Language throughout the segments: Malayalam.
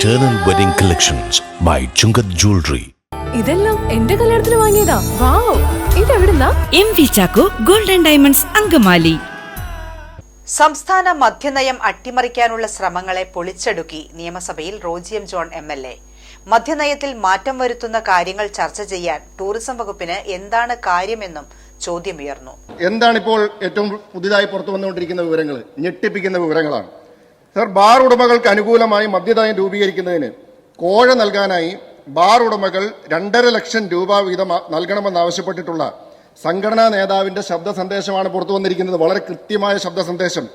Eternal Wedding Collections by Chungath Jewelry. ഇതെല്ലാം എന്റെ കല്യാണത്തിന് വാങ്ങിയതാ. Wow. ഇതെവിടുന്നാ? M V Chacko golden diamonds Angamaly. സംസ്ഥാന മദ്യനയം അട്ടിമറിക്കാനുള്ള ശ്രമങ്ങളെ പൊളിച്ചടുക്കി നിയമസഭയിൽ റോജിയം ജോൺ എം എൽ എ. മദ്യനയത്തിൽ മാറ്റം വരുത്തുന്ന കാര്യങ്ങൾ ചർച്ച ചെയ്യാൻ ടൂറിസം വകുപ്പിന് എന്താണ് കാര്യമെന്നും ചോദ്യമുയർന്നു എന്താണിപ്പോൾ ഏറ്റവും പുതിയതായി പുറത്തു വന്നുകൊണ്ടിരിക്കുന്ന വിവരങ്ങൾ? ഞെട്ടിപ്പിക്കുന്ന വിവരങ്ങളാണ്. സർ ബാർ ഉടമകൾക്ക് അനുകൂലമായി മദ്യനയം രൂപീകരിക്കുന്നതിന് കോഴ നൽകാനായി ബാർ ഉടമകൾ രണ്ടര ലക്ഷം രൂപ വീതം നൽകണമെന്ന് നൽകണമെന്നാവശ്യപ്പെട്ടിട്ടുള്ള സംഘടനാ നേതാവിന്റെ ശബ്ദ സന്ദേശമാണ് പുറത്തു വന്നിരിക്കുന്നത്. വളരെ കൃത്യമായ ശബ്ദ സന്ദേശം.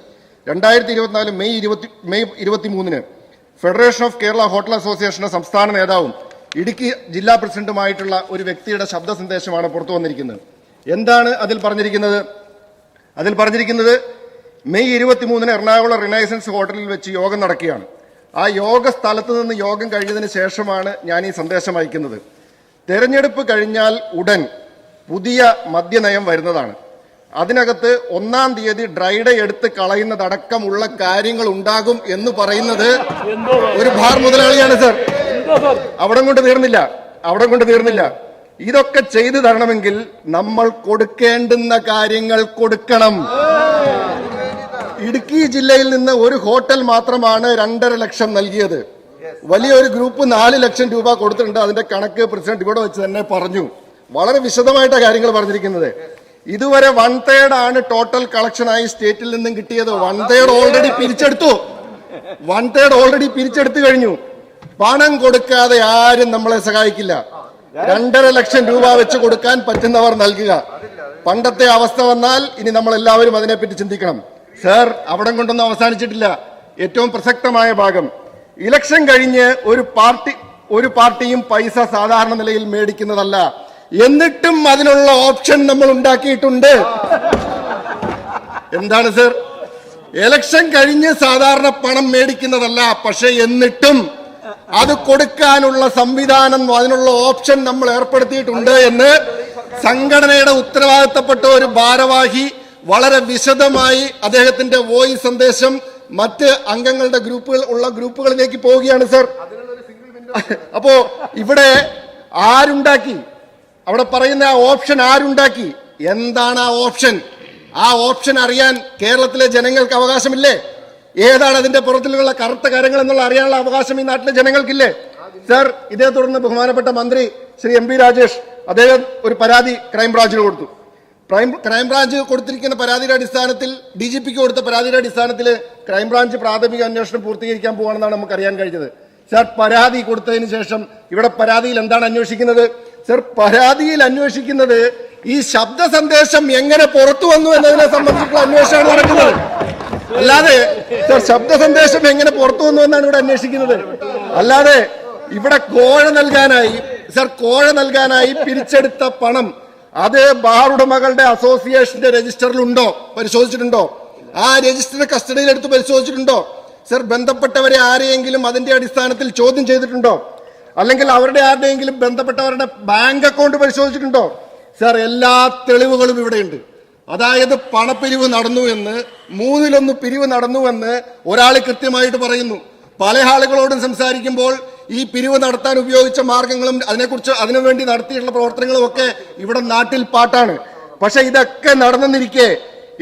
രണ്ടായിരത്തി ഇരുപത്തിനാല് മെയ് ഇരുപത്തി മെയ് ഇരുപത്തിമൂന്നിന് ഫെഡറേഷൻ ഓഫ് കേരള ഹോട്ടൽ അസോസിയേഷന്റെ സംസ്ഥാന നേതാവും ഇടുക്കി ജില്ലാ പ്രസിഡന്റുമായിട്ടുള്ള ഒരു വ്യക്തിയുടെ ശബ്ദ സന്ദേശമാണ് പുറത്തു വന്നിരിക്കുന്നത്. എന്താണ് അതിൽ പറഞ്ഞിരിക്കുന്നത്? അതിൽ പറഞ്ഞിരിക്കുന്നത് മെയ് ഇരുപത്തിമൂന്നിന് എറണാകുളം റിനൈസൻസ് ഹോട്ടലിൽ വെച്ച് യോഗം നടക്കുകയാണ്. ആ യോഗ സ്ഥലത്ത് നിന്ന് യോഗം കഴിഞ്ഞതിന് ശേഷമാണ് ഞാൻ ഈ സന്ദേശം അയക്കുന്നത്. തെരഞ്ഞെടുപ്പ് കഴിഞ്ഞാൽ ഉടൻ പുതിയ മദ്യനയം വരുന്നതാണ്. അതിനകത്ത് ഒന്നാം തീയതി ഡ്രൈഡേ എടുത്ത് കളയുന്നതടക്കമുള്ള കാര്യങ്ങൾ ഉണ്ടാകും എന്ന് പറയുന്നത് ഒരു ഭാർ മുതലാളിയാണ് സർ. അവിടെ കൊണ്ട് തീർന്നില്ല അവിടെ കൊണ്ട് തീർന്നില്ല. ഇതൊക്കെ ചെയ്തു തരണമെങ്കിൽ നമ്മൾ കൊടുക്കേണ്ടുന്ന കാര്യങ്ങൾ കൊടുക്കണം. ഇടുക്കി ജില്ലയിൽ നിന്ന് ഒരു ഹോട്ടൽ മാത്രമാണ് രണ്ടര ലക്ഷം നൽകിയത്. വലിയൊരു ഗ്രൂപ്പ് നാല് ലക്ഷം രൂപ കൊടുത്തിട്ടുണ്ട്. അതിന്റെ കണക്ക് പ്രസിഡന്റ് ഇവിടെ വെച്ച് തന്നെ പറഞ്ഞു. വളരെ വിശദമായിട്ട കാര്യങ്ങൾ പറഞ്ഞിരിക്കുന്നത്. ഇതുവരെ വൺ തേർഡ് ആണ് ടോട്ടൽ കളക്ഷനായി സ്റ്റേറ്റിൽ നിന്നും കിട്ടിയത്. വൺ തേർഡ് ഓൾറെഡി പിരിച്ചെടുത്തു. വൺ തേർഡ് ഓൾറെഡി പിരിച്ചെടുത്തു കഴിഞ്ഞു. പണം കൊടുക്കാതെ ആരും നമ്മളെ സഹായിക്കില്ല. രണ്ടര ലക്ഷം രൂപ വെച്ച് കൊടുക്കാൻ പറ്റുന്നവർ നൽകുക. പണ്ടത്തെ അവസ്ഥ വന്നാൽ ഇനി നമ്മൾ എല്ലാവരും അതിനെപ്പറ്റി ചിന്തിക്കണം. സർ അവിടം കൊണ്ടൊന്നും അവസാനിച്ചിട്ടില്ല. ഏറ്റവും പ്രസക്തമായ ഭാഗം. ഇലക്ഷൻ കഴിഞ്ഞ് ഒരു പാർട്ടി ഒരു പാർട്ടിയും പൈസ സാധാരണ നിലയിൽ മേടിക്കുന്നതല്ല. എന്നിട്ടും അതിനുള്ള ഓപ്ഷൻ നമ്മൾ ഉണ്ടാക്കിയിട്ടുണ്ട്. എന്താണ് സർ? ഇലക്ഷൻ കഴിഞ്ഞ് സാധാരണ പണം മേടിക്കുന്നതല്ല പക്ഷെ എന്നിട്ടും അത് കൊടുക്കാനുള്ള സംവിധാനം അതിനുള്ള ഓപ്ഷൻ നമ്മൾ ഏർപ്പെടുത്തിയിട്ടുണ്ട് എന്ന് സംഘടനയുടെ ഉത്തരവാദിത്തപ്പെട്ട ഒരു ഭാരവാഹി വളരെ വിശദമായി അദ്ദേഹത്തിന്റെ വോയിസ് സന്ദേശം മറ്റ് അംഗങ്ങളുടെ ഗ്രൂപ്പുകൾ ഉള്ള ഗ്രൂപ്പുകളിലേക്ക് പോവുകയാണ് സർ. അപ്പോ ഇവിടെ ആരുണ്ടാക്കി? അവിടെ പറയുന്ന ആ ഓപ്ഷൻ ആരുണ്ടാക്കി? എന്താണ് ആ ഓപ്ഷൻ? ആ ഓപ്ഷൻ അറിയാൻ കേരളത്തിലെ ജനങ്ങൾക്ക് അവകാശമില്ലേ? ഏതാണ് അതിന്റെ പുറത്തിലുള്ള കറുത്ത കാര്യങ്ങൾ എന്നുള്ള അറിയാനുള്ള അവകാശം ഈ നാട്ടിലെ ജനങ്ങൾക്കില്ലേ? സർ ഇതേ തുടർന്ന് ബഹുമാനപ്പെട്ട മന്ത്രി ശ്രീ എം പി രാജേഷ് അദ്ദേഹം ഒരു പരാതി ക്രൈംബ്രാഞ്ചിന് കൊടുത്തു. ക്രൈം ക്രൈംബ്രാഞ്ച് കൊടുത്തിരിക്കുന്ന പരാതിയുടെ അടിസ്ഥാനത്തിൽ ഡി ജി പിക്ക് കൊടുത്ത പരാതിയുടെ അടിസ്ഥാനത്തിൽ ക്രൈംബ്രാഞ്ച് പ്രാഥമിക അന്വേഷണം പൂർത്തീകരിക്കാൻ പോകുകയാണെന്നാണ് നമുക്ക് അറിയാൻ കഴിഞ്ഞത്. സർ പരാതി കൊടുത്തതിന് ശേഷം ഇവിടെ പരാതിയിൽ എന്താണ് അന്വേഷിക്കുന്നത്? സർ പരാതിയിൽ അന്വേഷിക്കുന്നത് ഈ ശബ്ദ സന്ദേശം എങ്ങനെ പുറത്തു വന്നു എന്നതിനെ സംബന്ധിച്ചുള്ള അന്വേഷണമാണ് നടക്കുന്നത്. അല്ലാതെ സർ ശബ്ദ സന്ദേശം എങ്ങനെ പുറത്തു വന്നു എന്നാണ് ഇവിടെ അന്വേഷിക്കുന്നത്. അല്ലാതെ ഇവിടെ കോഴ നൽകാനായി സർ കോഴ നൽകാനായി പിരിച്ചെടുത്ത പണം അത് ബാർ ഉടമകളുടെ അസോസിയേഷന്റെ രജിസ്റ്ററിലുണ്ടോ? പരിശോധിച്ചിട്ടുണ്ടോ? ആ രജിസ്റ്റർ കസ്റ്റഡിയിൽ എടുത്ത് പരിശോധിച്ചിട്ടുണ്ടോ? സർ ബന്ധപ്പെട്ടവരെ ആരെയെങ്കിലും അതിന്റെ അടിസ്ഥാനത്തിൽ ചോദ്യം ചെയ്തിട്ടുണ്ടോ? അല്ലെങ്കിൽ അവരുടെ ആരുടെയെങ്കിലും ബന്ധപ്പെട്ടവരുടെ ബാങ്ക് അക്കൗണ്ട് പരിശോധിച്ചിട്ടുണ്ടോ? സർ എല്ലാ തെളിവുകളും ഇവിടെയുണ്ട്. അതായത് പണപ്പിരിവ് നടന്നു എന്ന് മൂന്നിലൊന്ന് പിരിവ് നടന്നു എന്ന് ഒരാൾ കൃത്യമായിട്ട് പറയുന്നു. പല ആളുകളോടും സംസാരിക്കുമ്പോൾ ഈ പിരിവ് നടത്താൻ ഉപയോഗിച്ച മാർഗങ്ങളും അതിനെക്കുറിച്ച് അതിനുവേണ്ടി നടത്തിയിട്ടുള്ള പ്രവർത്തനങ്ങളും ഒക്കെ ഇവിടെ നാട്ടിൽ പാട്ടാണ്. പക്ഷെ ഇതൊക്കെ നടന്നിരിക്കെ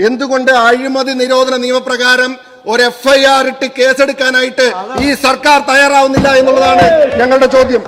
എന്തുകൊണ്ട് അഴിമതി നിരോധന നിയമപ്രകാരം ഒരു എഫ്ഐആർ ഇട്ട് കേസെടുക്കാനായിട്ട് ഈ സർക്കാർ തയ്യാറാവുന്നില്ല എന്നുള്ളതാണ് ഞങ്ങളുടെ ചോദ്യം.